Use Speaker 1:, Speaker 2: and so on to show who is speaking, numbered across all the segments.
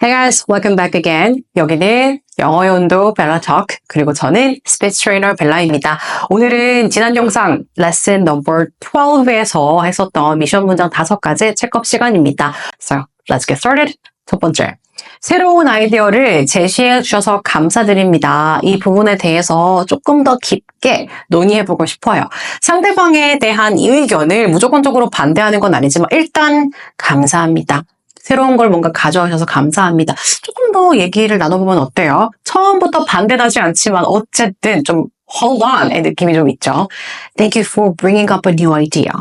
Speaker 1: Hey guys, welcome back again. 여기는 영어 연도 벨라 톡 그리고 저는 스피치 트레이너 벨라입니다. 오늘은 지난 영상 레슨 넘버 12에서 했었던 미션 문장 다섯 가지 체크업 시간입니다. So, let's get started. 첫 번째. 새로운 아이디어를 제시해 주셔서 감사드립니다. 이 부분에 대해서 조금 더 깊게 논의해 보고 싶어요. 상대방에 대한 이 의견을 무조건적으로 반대하는 건 아니지만 일단 감사합니다. 새로운 걸 뭔가 가져오셔서 감사합니다. 조금 더 얘기를 나눠보면 어때요? 처음부터 반대하지 않지만 어쨌든 좀 hold on의 느낌이 좀 있죠. Thank you for bringing up a new idea.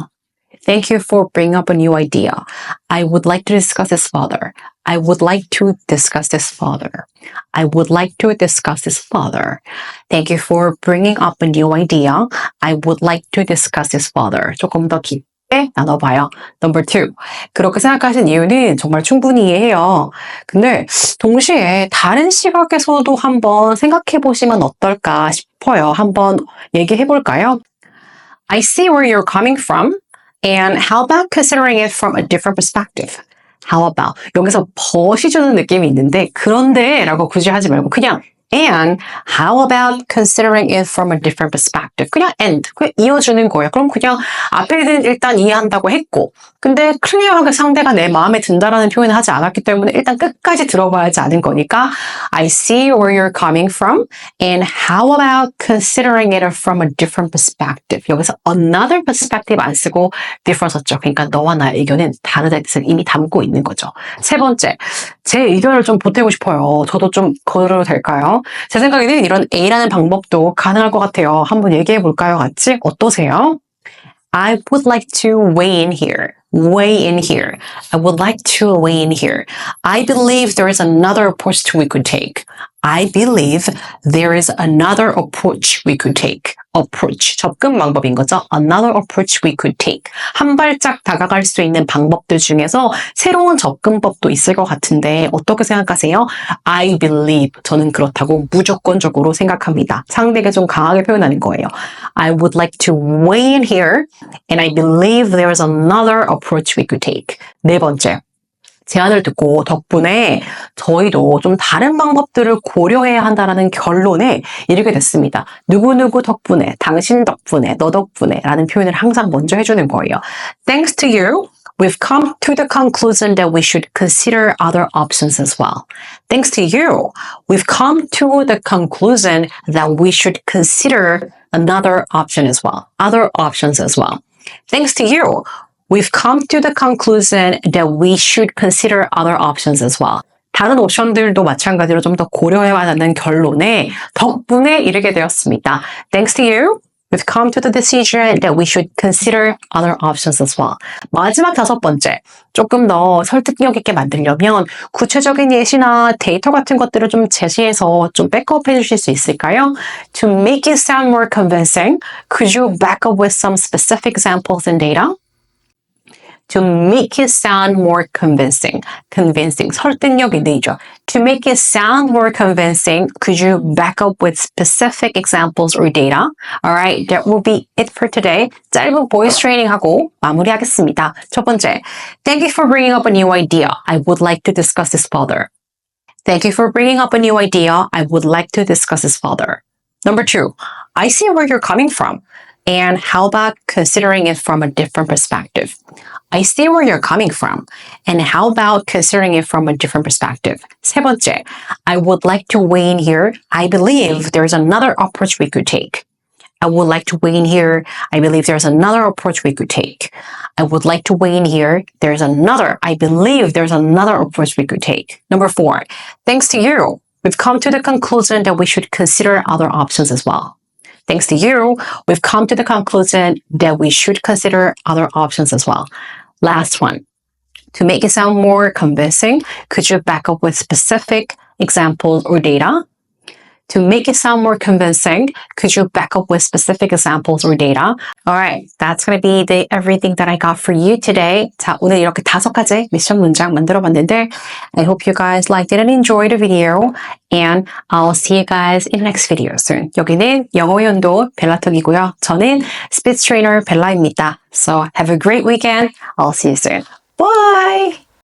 Speaker 1: Thank you for bringing up a new idea. I would like to discuss this further. I would like to discuss this further. I would like to discuss this further. Thank you for bringing up a new idea. I would like to discuss this further. 조금 더 깊게 나눠봐요. Number two. 그렇게 생각하신 이유는 정말 충분히 이해해요. 근데 동시에 다른 시각에서도 한번 생각해 보시면 어떨까 싶어요. 한번 얘기해 볼까요? I see where you're coming from. And how about considering it from a different perspective? How about? 여기서 벗이 주는 느낌이 있는데, 그런데 라고 굳이 하지 말고 그냥 and how about considering it from a different perspective? 그냥 and, 그냥 이어주는 거예요. 그럼 그냥 앞에는 일단 이해한다고 했고, 근데 클리어하게 상대가 내 마음에 든다라는 표현을 하지 않았기 때문에 일단 끝까지 들어봐야지 않은 거니까 I see where you're coming from and how about considering it from a different perspective? 여기서 another perspective 안 쓰고 different 썼죠. 그러니까 너와 나의 의견은 다르다는 뜻을 이미 담고 있는 거죠. 세 번째, 제 의견을 좀 보태고 싶어요. 저도 좀 걸어도 될까요? 제 생각에는 이런 A라는 방법도 가능할 것 같아요. 한번 얘기해 볼까요? 같이 어떠세요? I would like to weigh in here. Weigh in here. I would like to weigh in here. I believe there is another approach we could take. I believe there is another approach we could take. approach. 접근 방법인 거죠. Another approach we could take. 한 발짝 다가갈 수 있는 방법들 중에서 새로운 접근법도 있을 것 같은데 어떻게 생각하세요? I believe. 저는 그렇다고 무조건적으로 생각합니다. 상대에게 좀 강하게 표현하는 거예요. I would like to weigh in here and I believe there is another approach we could take. 네 번째. 제안을 듣고 덕분에 저희도 좀 다른 방법들을 고려해야 한다라는 결론에 이르게 됐습니다. 누구누구 덕분에, 당신 덕분에, 너 덕분에 라는 표현을 항상 먼저 해주는 거예요. Thanks to you, we've come to the conclusion that we should consider other options as well. Thanks to you, we've come to the conclusion that we should consider another option as well. Other options as well. Thanks to you, we've come to the conclusion that we should consider other options as well. 다른 옵션들도 마찬가지로 좀 더 고려해야 하는 결론에 덕분에 이르게 되었습니다. Thanks to you, we've come to the decision that we should consider other options as well. 마지막 다섯 번째, 조금 더 설득력 있게 만들려면 구체적인 예시나 데이터 같은 것들을 좀 제시해서 좀 백업해 주실 수 있을까요? To make it sound more convincing, could you back up with some specific examples and data? to make it sound more convincing. convincing. 설득력 있는 이죠. To make it sound more convincing, could you back up with specific examples or data? Alright, that will be it for today. 짧은 voice training 하고 마무리하겠습니다. 첫 번째, Thank you for bringing up a new idea. I would like to discuss this further. Thank you for bringing up a new idea. I would like to discuss this further. Number two, I see where you're coming from. And how about considering it from a different perspective? I see where you're coming from. And how about considering it from a different perspective? 세 번째, I would like to weigh in here. I believe there's another approach we could take. I would like to weigh in here. I believe there's another approach we could take. I would like to weigh in here. There's another. I believe there's another approach we could take. Number four, thanks to you, we've come to the conclusion that we should consider other options as well. Thanks to you, we've come to the conclusion that we should consider other options as well. Last one. To make it sound more convincing, could you back up with specific examples or data? To make it sound more convincing, could you back up with specific examples or data? Alright, that's gonna be the everything that I got for you today. 자, 오늘 이렇게 다섯 가지 미션 문장 만들어 봤는데 I hope you guys liked it and enjoyed the video and I'll see you guys in the next video soon. 여기는 영어 연도 벨라톡이고요. 저는 스피치 트레이너 벨라입니다. So have a great weekend. I'll see you soon. Bye!